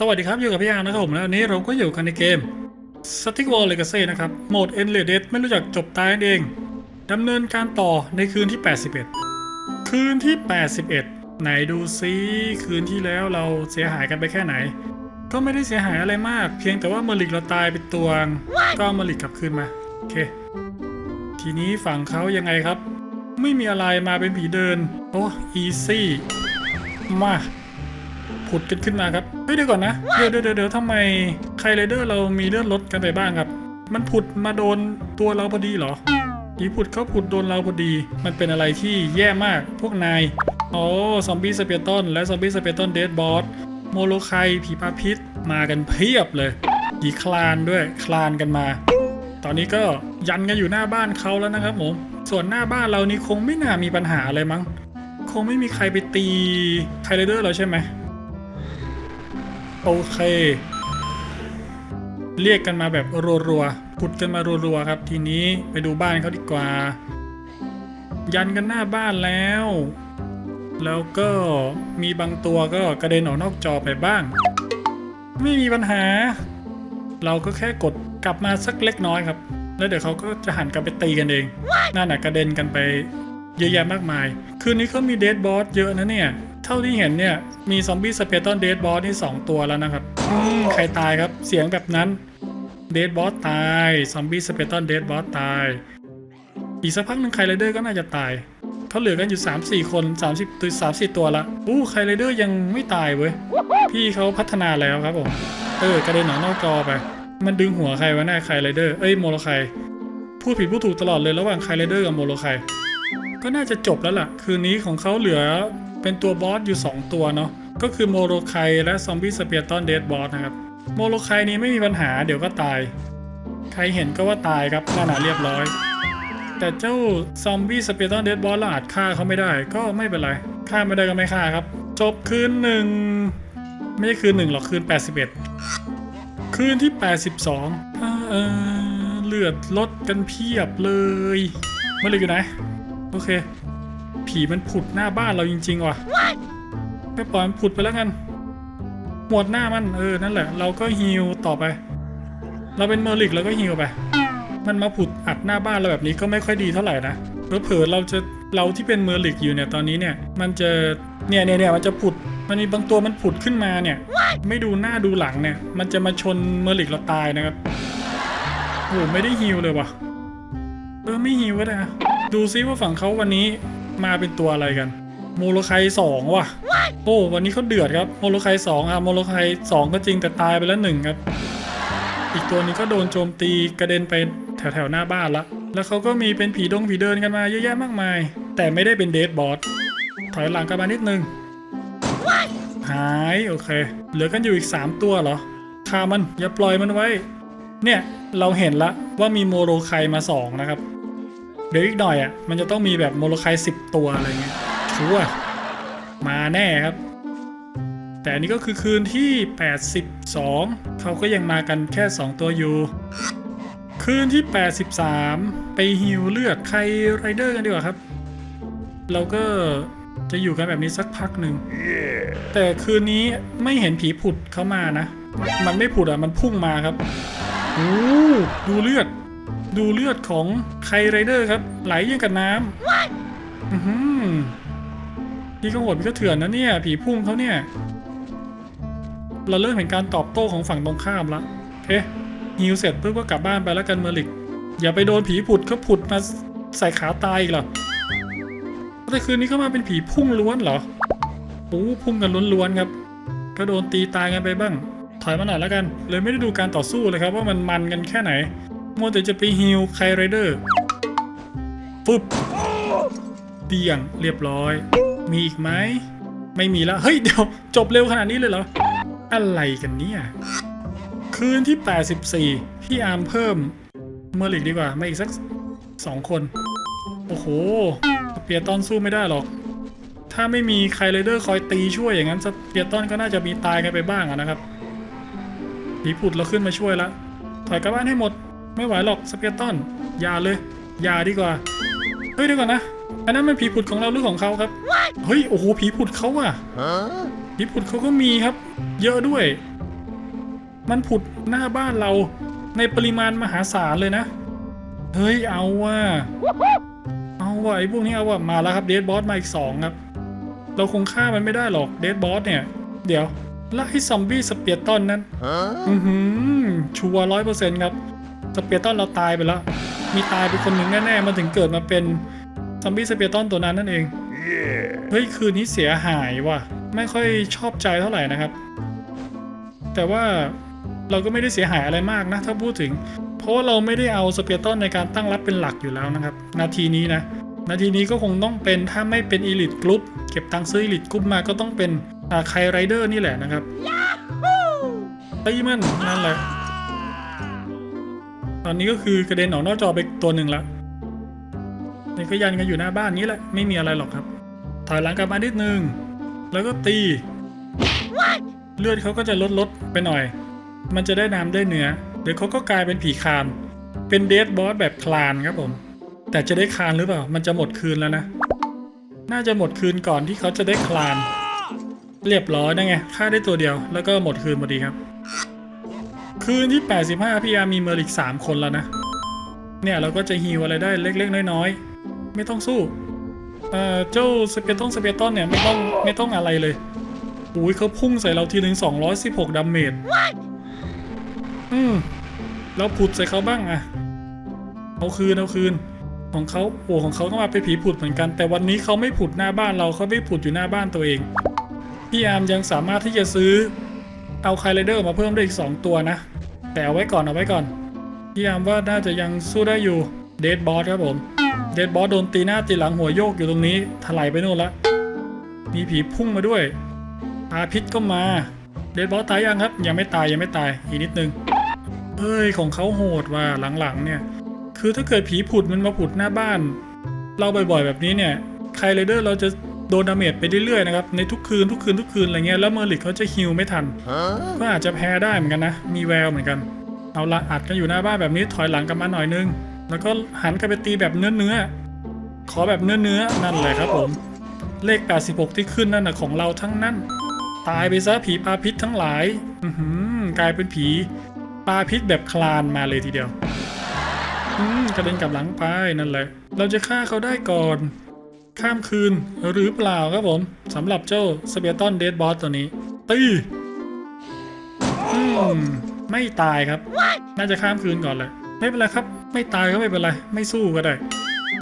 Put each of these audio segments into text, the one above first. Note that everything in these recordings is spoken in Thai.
สวัสดีครับ อยู่กับพี่อาร์นะครับผมแล้ววันนี้เราก็อยู่กันในเกม Static War Legacy นะครับ โหมด Endless ไม่รู้จักจบตายเองดำเนินการต่อในคืนที่ 81 คืนที่ 81 ไหนดูซิคืนที่แล้วเราเสียหายกันไปแค่ไหน ก็ไม่ได้เสียหายอะไรมาก เพียงแต่ว่าเมอริกเราตายไปตัวงก็เมอริกกลับคืนมา โอเค ทีนี้ฝั่งเขายังไงครับ ไม่มีอะไรมาเป็นผีเดิน โอ้อีซี่มา ผุดกันขึ้นมาครับเฮ้ยเดี๋ยวก่อนนะ เดี๋ยวเดี๋ยวเดี๋ยวทำไมไคไรเดอร์เรามีเลือดลดกันไปบ้างครับ มันผุดมาโดนตัวเราพอดีเหรอผีผุดเขาผุดโดนเราพอดี มันเป็นอะไรที่แย่มากพวกนายอ๋อซอมบี้สเปียร์ตันและซอมบี้สเปียร์ตันเดดบอสโมโลไคผีปลาพิษมากันเพียบเลยผีคลานด้วยคลานกันมา ตอนนี้ก็ยันกันอยู่หน้าบ้านเขาแล้วนะครับผมส่วนหน้าบ้านเรานี่คงไม่น่ามีปัญหาอะไรมั้ง คงไม่มีใครไปตีไคไรเดอร์เราใช่ไหม โอเค เรียกกันมาแบบรัวๆพุดกันมารัวๆครับ ทีนี้ไปดูบ้านเขาดีกว่า ยันกันหน้าบ้านแล้ว แล้วก็มีบางตัวก็กระเด็นออกนอกจอไปบ้าง ไม่มีปัญหา เราก็แค่กดกลับมาสักเล็กน้อยครับ แล้วเดี๋ยวเขาก็จะหันกลับไปตีกันเองนั่นน่ะกระเด็นกันไปเยอะแยะมากมาย คืนนี้เขามีเดดบอสเยอะนะเนี่ย ท่าที่เห็นเนี่ย มีซอมบี้สเปเตอร์เดดบอสที่ 2 ตัวแล้วนะครับอืมใครตายครับ เสียงแบบนั้นเดดบอสตาย ซอมบี้สเปเตอร์เดดบอสตาย อีกสักพักหนึ่งไคไรเดอร์ก็น่าจะตาย เขาเหลือกันอยู่ 3-4 คน 30ตัว30ตัวละอู้ไคไรเดอร์ยังไม่ตายเว้ย พี่เขาพัฒนาแล้วครับผม เออกระเด็นหนอนอกจอไป มันดึงหัวใครวะหน้าไคไรเดอร์ เอ้ยโมโลไคพูดผิดพูดถูกตลอดเลยระหว่างไคไรเดอร์กับโมโลไคก็น่าจะจบแล้วล่ะ คืนนี้ของเขาเหลือ เป็นตัวบอสอยู่ 2 ตัวเนาะก็คือโมโลไคและซอมบี้สเปียร์ตอนเดดบอสนะครับ โมโลไคนี้ไม่มีปัญหาเดี๋ยวก็ตาย ใครเห็นก็ว่าตายครับนั่นน่ะเรียบร้อย แต่เจ้าซอมบี้สเปียร์ตอนเดดบอสเราอาจฆ่าเขาไม่ได้ก็ไม่เป็นไรฆ่าไม่ได้ก็ไม่ฆ่าครับ จบคืนหนึ่งไม่ใช่คืนหนึ่งหรอกคืน 81 คืนที่ 82เออเลือดลดกันเพียบเลยเมื่อไรอยู่ไหนโอเค ผีมันผุดหน้าบ้านเราจริง ๆ ว่ะไม่ปล่อยมันผุดไปแล้วกันหมวดหน้ามันเออนั่นแหละ เราก็ฮิวต่อไป เราเป็นเมอร์ลิกเราก็ฮิวไป มันมาผุดอัดหน้าบ้านเราแบบนี้ก็ไม่ค่อยดีเท่าไหร่นะเผลอๆเราจะเราที่เป็นเมอร์ลิกอยู่เนี่ยตอนนี้เนี่ย มันจะเนี่ยเนี่ยเนี่ยมันจะผุดมันมีบางตัวมันผุดขึ้นมาเนี่ย ไม่ดูหน้าดูหลังเนี่ย มันจะมาชนเมอร์ลิกเราตายนะครับโอ้โหไม่ได้ฮิวเลยว่ะเออไม่ฮิวก็ได้นะดูซิว่าฝั่งเขาวันนี้ มาเป็นตัวอะไรกัน โมโลไคสองว่ะ โอ้วันนี้เขาเดือดครับ โมโลไคสองอะโมโลไคสองก็จริงแต่ตายไปแล้วหนึ่งครับ อีกตัวนี้ก็โดนโจมตีกระเด็นไปแถวแถวๆหน้าบ้านละ แล้วเขาก็มีเป็นผีดงผีเดินกันมาเยอะแยะมากมาย แต่ไม่ได้เป็นเดดบอสถอยหลังกันมานิดนึงหายโอเค เหลือกันอยู่อีก 3 ตัวเหรอคามันอย่าปล่อยมันไว้ เนี่ยเราเห็นละว่ามีโมโลไคมาสองนะครับ เดี๋ยวอีกหน่อยอะมันจะต้องมีแบบโมโลไคสิบตัวอะไรเงี้ยชัวมาแน่ครับ แต่อันนี้ก็คือคืนที่ 82 เขาก็ยังมากันแค่ 2 ตัวอยู่ คืนที่ 83 ไปฮิวเลือดใครไรเดอร์กันดีกว่าครับ เราก็จะอยู่กันแบบนี้สักพักหนึ่งแต่คืนนี้ไม่เห็นผีผุดเข้ามานะ มันไม่ผุดอะ มันพุ่งมาครับ โอ้ ดูเลือด ดูเลือดของไคไรเดอร์ครับ ไหลยังกับน้ำอือหือพี่ก็โหดพี่ก็เถื่อนนะเนี่ย ผีพุ่งเขาเนี่ย เราเริ่มเห็นการตอบโต้ของฝั่งตรงข้ามละโอเคฮิวเสร็จปุ๊บก็กลับบ้านไปแล้วกันเมอริก อย่าไปโดนผีผุดเขาผุดมาใส่ขาตายอีกเหรอแต่คืนนี้เข้ามาเป็นผีพุ่งล้วนเหรอโอ้พุ่งกันล้วนๆครับก็โดนตีตายกันไปบ้าง ถอยมาหน่อยแล้วกัน เลยไม่ได้ดูการต่อสู้เลยครับ ว่ามันมันกันแค่ไหน มัวแต่จะไปฮิลไคไรเดอร์ปุ๊บเตียงเรียบร้อย มีอีกไหม ไม่มีแล้ว เฮ้ย เดี๋ยว จบเร็วขนาดนี้เลยเหรอ อะไรกันเนี่ย คืนที่ 84 พี่อาร์มเพิ่มเมอร์ลิกดีกว่า มาอีกสักสองคน โอ้โห เปียตอนสู้ไม่ได้หรอก ถ้าไม่มีใครไรเดอร์คอยตีช่วยอย่างนั้นสเปียตอนก็น่าจะมีตายกันไปบ้างะนะครับผีผุดเราขึ้นมาช่วยละถอยกลับบ้านให้หมด ไม่ไหวหรอกสเปียร์ตอนอย่าเลย อย่าดีกว่า เฮ้ยเดี๋ยวก่อนนะ อันนั้นมันผีผุดของเราหรือของเขาครับ เฮ้ย โอ้โห ผีผุดเขาอะผีผุดเขาก็มีครับ เยอะด้วย มันผุดหน้าบ้านเราในปริมาณมหาศาลเลยนะ เฮ้ย เอาว่ะ เอาว่ะไอ้พวกนี้เอาว่ะ มาแล้วครับเดดบอสมาอีกสองครับ เราคงฆ่ามันไม่ได้หรอกเดดบอสเนี่ย เดี๋ยวแล้วไอ้ซอมบี้สเปียร์ตันนั้น อือหือชัวร้อยเปอร์เซ็นต์ครับ สเปียร์ตันเราตายไปแล้ว มีตายไปคนหนึ่งแน่ๆมันถึงเกิดมาเป็นซอมบี้สเปียร์ตันตัวนั้นนั่นเอง เฮ้ยคืนนี้เสียหายว่ะ ไม่ค่อยชอบใจเท่าไหร่นะครับ แต่ว่าเราก็ไม่ได้เสียหายอะไรมากนะ ถ้าพูดถึง เพราะว่าเราไม่ได้เอาสเปียร์ตันในการตั้งรับเป็นหลักอยู่แล้วนะครับ นาทีนี้นะ นาทีนี้ก็คงต้องเป็นถ้าไม่เป็นอีลิทกรุ๊ปเก็บตังค์ซื้ออีลิทกรุ๊ปมาก็ต้องเป็นอ่าไคไรเดอร์นี่แหละนะครับตีมันนั่นแหละ ตอนนี้ก็คือกระเด็นออกนอกจอไปตัวหนึ่งละนี่ก็ยันกันอยู่หน้าบ้านนี้แหละ ไม่มีอะไรหรอกครับ ถอยหลังกลับมานิดนึง แล้วก็ตีเลือดเขาก็จะลดลดไปหน่อย มันจะได้น้ำได้เนื้อเดี๋ยวเขาก็กลายเป็นผีคาน เป็นเดดบอสแบบคลานครับผม แต่จะได้คลานหรือเปล่า มันจะหมดคืนแล้วนะ น่าจะหมดคืนก่อนที่เขาจะได้คลาน เรียบร้อยนะไงฆ่าได้ตัวเดียว แล้วก็หมดคืนพอดีครับ คืนที่ 85 พี่อามีเมอริก 3 คนแล้วนะ เนี่ยเราก็จะฮิวอะไรได้เล็ก ๆ น้อยๆ ไม่ต้องสู้เอ่อเจ้าสเปตองสเปตอนเนี่ยไม่ต้องไม่ต้องอะไรเลยอุ้ยเขาพุ่งใส่เราทีหนึ่ง216 ดาเมจอืมเราผุดใส่เขาบ้างอะเอาคืนเอาคืน ของเขาโอ้ของเขาก็มาเป็นผีผุดเหมือนกัน แต่วันนี้เขาไม่ผุดหน้าบ้านเราเขาไม่ผุดอยู่หน้าบ้านตัวเองพี่อาร์มยังสามารถที่จะซื้อเอาไคลไรเดอร์มาเพิ่มได้อีก 2 ตัวนะ แต่เอาไว้ก่อนเอาไว้ก่อนพี่อามว่าน่าจะยังสู้ได้อยู่เดดบอสครับผมเดดบอสโดนตีหน้าตีหลังหัวโยกอยู่ตรงนี้ถลายไปโน่นละมีผีพุ่งมาด้วย อาพิษก็มาเดดบอสตายยังครับ ยังไม่ตายยังไม่ตายอีกนิดนึงเฮ้ยของเขาโหดว่ะหลังๆเนี่ย คือถ้าเกิดผีผุดมันมาผุดหน้าบ้าน เราบ่อยๆแบบนี้เนี่ยไคลไรเดอร์เราจะ โดนดาเมจไปเรื่อยๆนะครับในทุกคืนทุกคืนทุกคืนอะไรเงี้ยแล้วเมอร์ลิกเขาจะฮิลไม่ทันก็อาจจะแพ้ได้เหมือนกันนะ มีแววเหมือนกัน เอาละอัดกันอยู่หน้าบ้านแบบนี้ถอยหลังกลับมาหน่อยนึง แล้วก็หันกลับไปตีแบบเนื้อเนื้อๆขอแบบเนื้อเนื้อๆนั่นแหละครับผม เลข 86 ที่ขึ้นนั่นนะของเราทั้งนั้น ตายไปซะผีปลาพิษทั้งหลายอืกลายเป็นผีปลาพิษแบบคลานมาเลยทีเดียวอืกระเด็นกลับหลังไปนั่นแหละ เราจะฆ่าเขาได้ก่อน ข้ามคืนหรือเปล่าครับผมสำหรับเจ้าสเปียตอนเดดบอสตัวนี้ตีมไม่ตายครับ น่าจะข้ามคืนก่อนแหละไม่เป็นไรครับ ไม่ตายก็ไม่เป็นไร ไม่สู้ก็ได้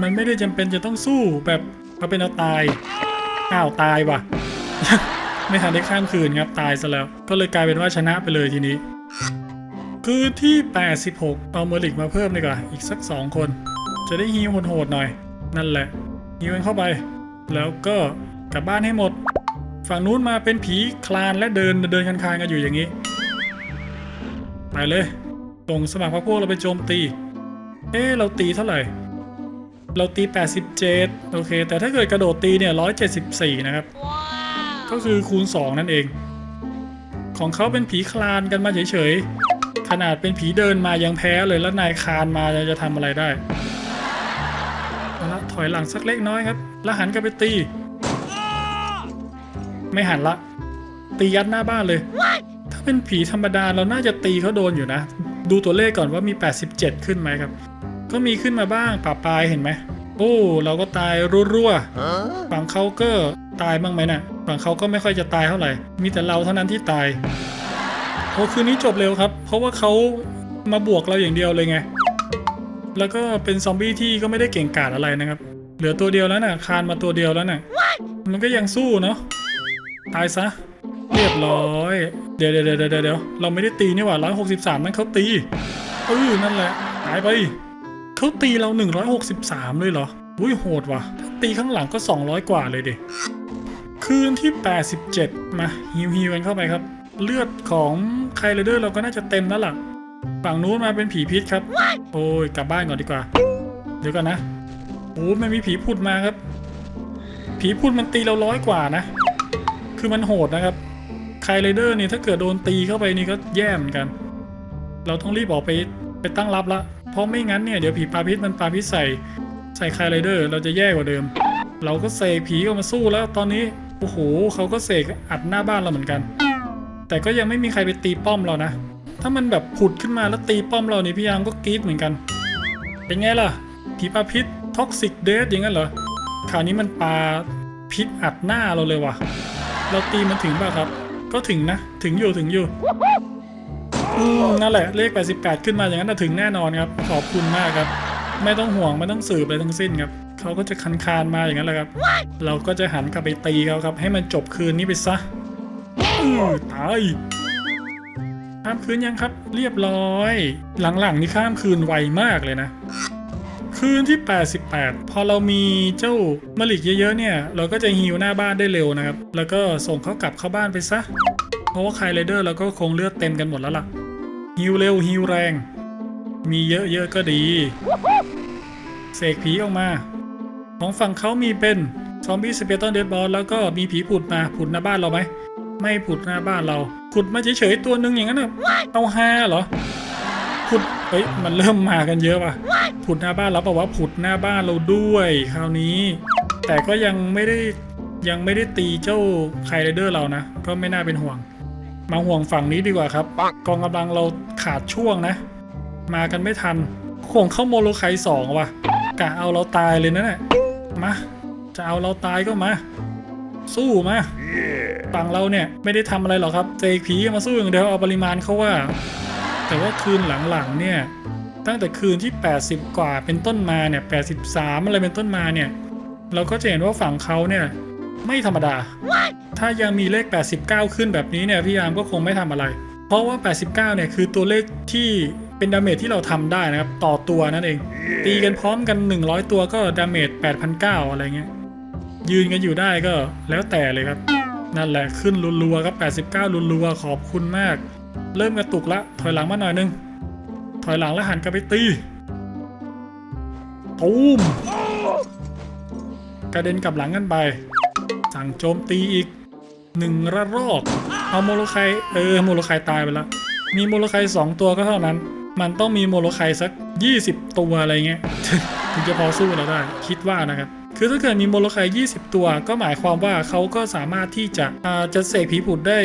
มันไม่ได้จำเป็นจะต้องสู้แบบเอาเป็นเอาตายอ้าวตายว่ะ ไม่ทันได้ข้ามคืนครับตายซะแล้ว ก็เลยกลายเป็นว่าชนะไปเลยทีนี้ คือที่ 86 เอาเมอริกมาเพิ่มดีกว่า อีกสัก 2 คน จะได้ฮิวโหดๆหน่อย นั่นแหละ ฮิวกันเข้าไป แล้วก็กลับบ้านให้หมด ฝั่งนู้นมาเป็นผีคลานและเดินเดินคันคานๆกันอยู่อย่างนี้ ไปเลยส่งสมัครพรรคพวกเราไปโจมตี เอ๊ะเราตีเท่าไหร่ เราตี 87 โอเค แต่ถ้าเกิดกระโดดตีเนี่ย 174 นะครับ ก็คือคูณ 2 นั่นเอง ของเขาเป็นผีคลานกันมาเฉยๆ ขนาดเป็นผีเดินมายังแพ้เลยแล้วนายคลานมาจะทำอะไรได้เอาละถอยหลังสักเล็กน้อยครับ แล้วหันกลับไปตี ไม่หันละ ตียัดหน้าบ้านเลย ถ้าเป็นผีธรรมดาเราน่าจะตีเขาโดนอยู่นะ ดูตัวเลขก่อนว่ามี 87 ขึ้นไหมครับ ก็มีขึ้นมาบ้างปะปลายเห็นไหม โอ้ เราก็ตายรัวๆฝั่งเขาก็ตายบ้างไหมนะ่ะฝั่งเขาก็ไม่ค่อยจะตายเท่าไหร่ มีแต่เราเท่านั้นที่ตายโอ้คืนนี้จบเร็วครับ เพราะว่าเขามาบวกเราอย่างเดียวเลยไง แล้วก็เป็นซอมบี้ที่ก็ไม่ได้เก่งกาจอะไรนะครับ เหลือตัวเดียวแล้วน่ะ คานมาตัวเดียวแล้วน่ะ มันก็ยังสู้เนาะ ตายซะ เรียบร้อย เดี๋ยวเดี๋ยวเดี๋ยวเดี๋ยวเราไม่ได้ตีนี่หว่าร้อยหกสิบสามนั่นเขาตีเออนั่นแหละ หายไป เขาตีเรา163เลยเหรอ อุ้ยโหดว่ะ ถ้าตีข้างหลังก็200กว่าเลยดิคืนที่ 87 มาฮิวฮิวกันเข้าไปครับ เลือดของไคลเดอร์เราก็น่าจะเต็มแล้วล่ะ ฝั่งนู้นมาเป็นผีพิษครับ โอ้ย กลับบ้านก่อนดีกว่า เดี๋ยวก่อนนะ โอ้มันมีผีพุดมาครับ ผีพุดมันตีเราร้อยกว่านะ คือมันโหดนะครับไคลเดอร์นี่ถ้าเกิดโดนตีเข้าไปนี่ก็แย่เหมือนกัน เราต้องรีบออกไปไปตั้งรับละ เพราะไม่งั้นเนี่ยเดี๋ยวผีปาพิษมันปาพิษใส่ใส่ไคลเดอร์เราจะแย่กว่าเดิม เราก็เสกผีออกมาสู้แล้วตอนนี้โอ้โหเขาก็เสกอัดหน้าบ้านเราเหมือนกัน แต่ก็ยังไม่มีใครไปตีป้อมเรานะ ถ้ามันแบบผุดขึ้นมาแล้วตีป้อมเรานี่พี่ยามก็กรี๊ดเหมือนกัน เป็นไงล่ะผีปาพิษ ท็อกซิกเดสอย่างนั้นเหรอคราวนี้มันปลาพิษอัดหน้าเราเลยว่ะ เราตีมันถึงป่ะครับ ก็ถึงนะ ถึงอยู่ถึงอยู่อืมนั่นแหละเลข 88 ขึ้นมาอย่างนั้นนะถึงแน่นอนครับ ขอบคุณมากครับ ไม่ต้องห่วงไม่ต้องสืบอะไรทั้งสิ้นครับเขาก็จะคันคานมาอย่างนั้นแหละครับ เราก็จะหันกลับไปตีเขาครับ ให้มันจบคืนนี้ไปซะตายข้ามคืนยังครับ เรียบร้อย หลังๆนี่ข้ามคืนไวมากเลยนะ คืนที่ 88 พอเรามีเจ้ามลิกเยอะๆเนี่ย เราก็จะฮิวหน้าบ้านได้เร็วนะครับ แล้วก็ส่งเขากลับเข้าบ้านไปซะ เพราะว่าใครไรเดอร์เราก็คงเลือดเต็มกันหมดแล้วล่ะฮิวเร็วฮิวแรง มีเยอะๆก็ดี เสกผีออกมา ของฝั่งเขามีเป็นซอมบี้สเปเตอร์เดดบอลแล้วก็มีผีผุดมาผุดหน้าบ้านเราไหมไม่ผุดหน้าบ้านเราผุดมาเฉยๆตัวนึงอย่างนั้นน่ะเอาฮาเหรอ ผุดเอ้ย มันเริ่มมากันเยอะว่ะ ผุดหน้าบ้านเราเปล่าวะผุดหน้าบ้านเราด้วยคราวนี้ แต่ก็ยังไม่ได้ยังไม่ได้ตีเจ้าไคไรเดอร์เรานะ ก็ไม่น่าเป็นห่วง มาห่วงฝั่งนี้ดีกว่าครับ กองกำลังเราขาดช่วงนะ มากันไม่ทันคงเข้าโมโลไคสองว่ะกะเอาเราตายเลยนะเนี่ยมาจะเอาเราตายก็มา สู้มาฝั่งเราเนี่ยไม่ได้ทำอะไรหรอกครับเจกผีมาสู้อย่างเดียวเอาปริมาณเขาว่า แต่ว่าคืนหลังๆเนี่ยตั้งแต่คืนที่ 80 กว่าเป็นต้นมาเนี่ย83 อะไรเป็นต้นมาเนี่ย เราก็จะเห็นว่าฝั่งเขาเนี่ยไม่ธรรมดาถ้ายังมีเลข 89 ขึ้นแบบนี้เนี่ยพี่ยามก็คงไม่ทำอะไร เพราะว่า 89 เนี่ยคือตัวเลขที่เป็นดาเมจที่เราทำได้นะครับ ต่อตัวนั่นเองตีกันพร้อมกัน 100 ตัวก็ดาเมจ8,900อะไรเงี้ย ยืนกันอยู่ได้ก็แล้วแต่เลยครับ นั่นแหละขึ้นรัวๆครับ 89รัวๆขอบคุณมาก เริ่มกระตุกละ ถอยหลังมาหน่อยนึง ถอยหลังแล้วหันกลับไปตีตูมกระเด็นกลับหลังกันไป สั่งโจมตีอีกหนึ่งระรอก เอาโมโลไคเออโมโลไคตายไปแล้วมีโมโลไคสองตัวก็เท่านั้น มันต้องมีโมโลไคสัก 20 ตัวอะไรเงี้ยถึงจะพอสู้เราได้ คิดว่านะครับ คือถ้าเกิดมีโมโลไค20 ตัว ก็หมายความว่าเขาก็สามารถที่จะจะเสกผีผุดได้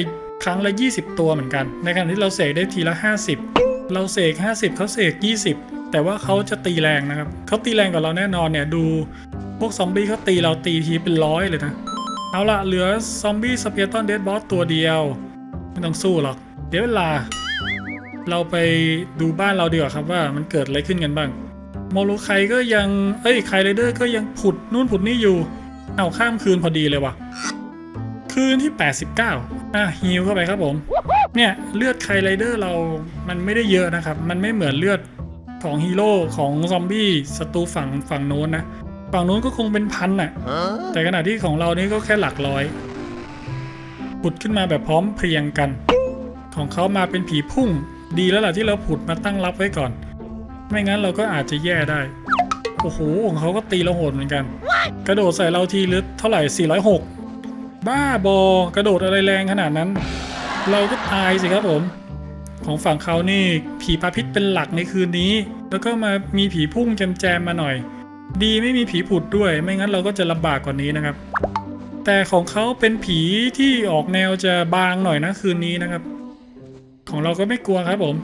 ครั้งละ 20 ตัวเหมือนกัน ในขณะที่เราเสกได้ทีละ 50 เราเสก 50 เขาเสก 20 แต่ว่าเขาจะตีแรงนะครับเขาตีแรงกว่าเราแน่นอนเนี่ยดูพวกซอมบี้เขาตีเราตีทีเป็นร้อยเลยนะ เอาละเหลือซอมบี้สเปียร์ตันเดดบอสตัวเดียว ไม่ต้องสู้หรอก เดี๋ยวเวลา เราไปดูบ้านเราดีกว่าครับว่ามันเกิดอะไรขึ้นกันบ้างโมโลไคก็ยัง เอ้ยไคไรเดอร์ก็ยังผุดนู่นผุดนี่อยู่ เอาข้ามคืนพอดีเลยว่ะ คืนที่ 89 อะฮิวเข้าไปครับผม เนี่ยเลือดไคไรเดอร์เรามันไม่ได้เยอะนะครับ มันไม่เหมือนเลือดของฮีโร่ของซอมบี้ศัตรูฝั่งฝั่งโน้นนะ ฝั่งโน้นก็คงเป็นพันน่ะ แต่ขณะที่ของเรานี่ก็แค่หลักร้อยผุดขึ้นมาแบบพร้อมเพรียงกัน ของเขามาเป็นผีพุ่ง ดีแล้วล่ะที่เราผุดมาตั้งรับไว้ก่อน ไม่งั้นเราก็อาจจะแย่ได้ โอ้โหของเขาก็ตีเราโหดเหมือนกัน กระโดดใส่เราทีลึกเท่าไหร่ 406 บ้าบอกระโดดอะไรแรงขนาดนั้น เราก็ตายสิครับผม ของฝั่งเขานี่ผีปลาพิษเป็นหลักในคืนนี้ แล้วก็มามีผีพุ่งแจมๆมาหน่อย ดีไม่มีผีผุดด้วย ไม่งั้นเราก็จะลำบากกว่านี้นะครับ แต่ของเขาเป็นผีที่ออกแนวจะบางหน่อยนะคืนนี้นะครับ ของเราก็ไม่กลัวครับผม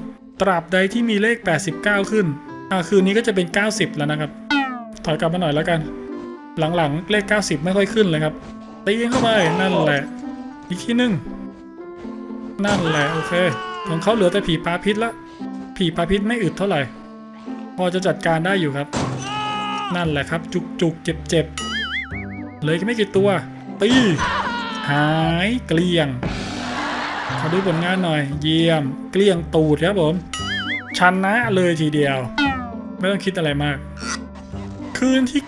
ตราบใดที่มีเลข 89 ขึ้นอ่าคืนนี้ก็จะเป็น 90 แล้วนะครับ ถอยกลับมาหน่อยแล้วกัน หลังๆ เลข 90 ไม่ค่อยขึ้นเลยครับ ตีเข้าไปนั่นแหละ อีกทีหนึ่งนั่นแหละโอเค ของเขาเหลือแต่ผีปลาพิษละผีปลาพิษไม่อึดเท่าไหร่ พอจะจัดการได้อยู่ครับ นั่นแหละครับ จุกจุกเจ็บเจ็บเลยไม่กี่ตัว ตี หายเกลี้ยงขอดูผลงานหน่อย เยี่ยม เกลี้ยงตูดครับผมชนะเลยทีเดียว ไม่ต้องคิดอะไรมาก คืนที่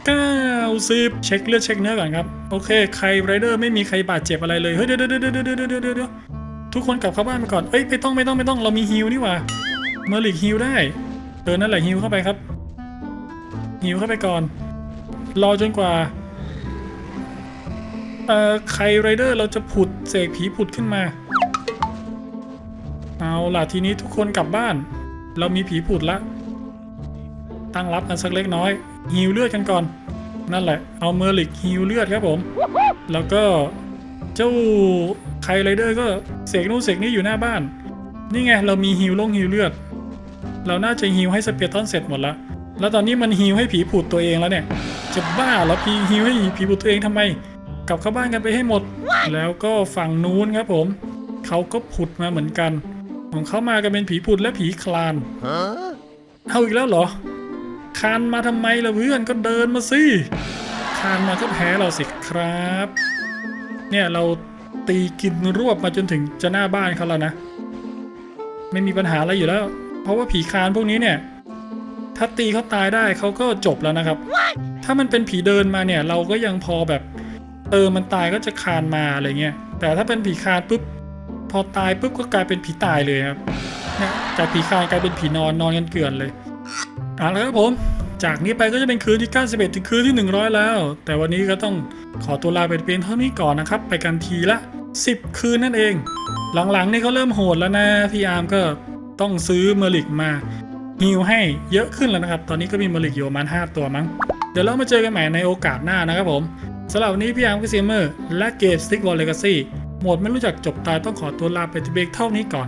90 เช็คเลือดเช็คเนื้อก่อนครับ โอเค ใครไรเดอร์ไม่มีใครบาดเจ็บอะไรเลย เฮ้ยเดี๋ยวเดี๋ยวเดี๋ยวเดี๋ยวเดี๋ยวเดี๋ยวเดี๋ยวทุกคนกลับเข้าบ้านไปก่อน เอ้ยไม่ต้องไม่ต้องไม่ต้องเรามีฮิลนี่หว่า เมอร์ลิกฮิลได้ เออนั่นแหละฮิลเข้าไปครับ ฮิวเข้าไปก่อน รอจนกว่า เอ่อใครไรเดอร์เราจะผุดเสกผีผุดขึ้นมา เอาล่ะทีนี้ทุกคนกลับบ้าน เรามีผีผุดละ ตั้งรับกันสักเล็กน้อยฮิวเลือดกันก่อน นั่นแหละ เอาเมอร์ลิกฮิวเลือดครับผม แล้วก็เจ้าใครไรเดอร์ก็เสกนู่นเสกนี่อยู่หน้าบ้าน นี่ไงเรามีฮิวลงฮิวเลือด เราน่าจะฮิวให้สเปียร์ตอนเสร็จหมดแล้วแล้วตอนนี้มันฮิวให้ผีผุดตัวเองแล้วเนี่ย จะบ้าเหรอพีฮิวให้ผีผุดตัวเองทำไม กลับเข้าบ้านกันไปให้หมด แล้วก็ฝั่งนู้นครับผม เขาก็ผุดมาเหมือนกัน ของเขามากันเป็นผีผุดและผีคลานเอาอีกแล้วเหรอ คานมาทำไมล่ะเพื่อนก็เดินมาสิคานมาก็แพ้เราสิครับ เนี่ยเราตีกินรวบมาจนถึงจะหน้าบ้านเขาแล้วนะ ไม่มีปัญหาอะไรอยู่แล้ว เพราะว่าผีคานพวกนี้เนี่ย ถ้าตีเขาตายได้เขาก็จบแล้วนะครับ ถ้ามันเป็นผีเดินมาเนี่ย เราก็ยังพอแบบเออมันตายก็จะคานมาอะไรเงี้ยแต่ถ้าเป็นผีคานปุ๊บพอตายปุ๊บก็กลายเป็นผีตายเลยครับจากผีคานกลายเป็นผีนอนนอนกันเกลื่อนเลย เอาละครับผม จากนี้ไปก็จะเป็นคืนที่ 91 ถึงคืนที่ 100 แล้ว แต่วันนี้ก็ต้องขอตัวลาไปเพียงเท่านี้ก่อนนะครับ ไปกันทีละ 10 คืนนั่นเอง หลังๆนี่เขาเริ่มโหดแล้วนะ พี่อาร์มก็ต้องซื้อเมลิกมาฮิวให้เยอะขึ้นแล้วนะครับ ตอนนี้ก็มีเมลิกอยู่ประมาณ5ตัวมั้ง เดี๋ยวเรามาเจอกันใหม่ในโอกาสหน้านะครับผมสำหรับวันนี้พี่อาร์มก็เซียเมอร์และเกมสติ๊กวอลเลกาซี่หมดไม่รู้จักจบตายต้องขอตัวลาไปที่เบรกเท่านี้ก่อน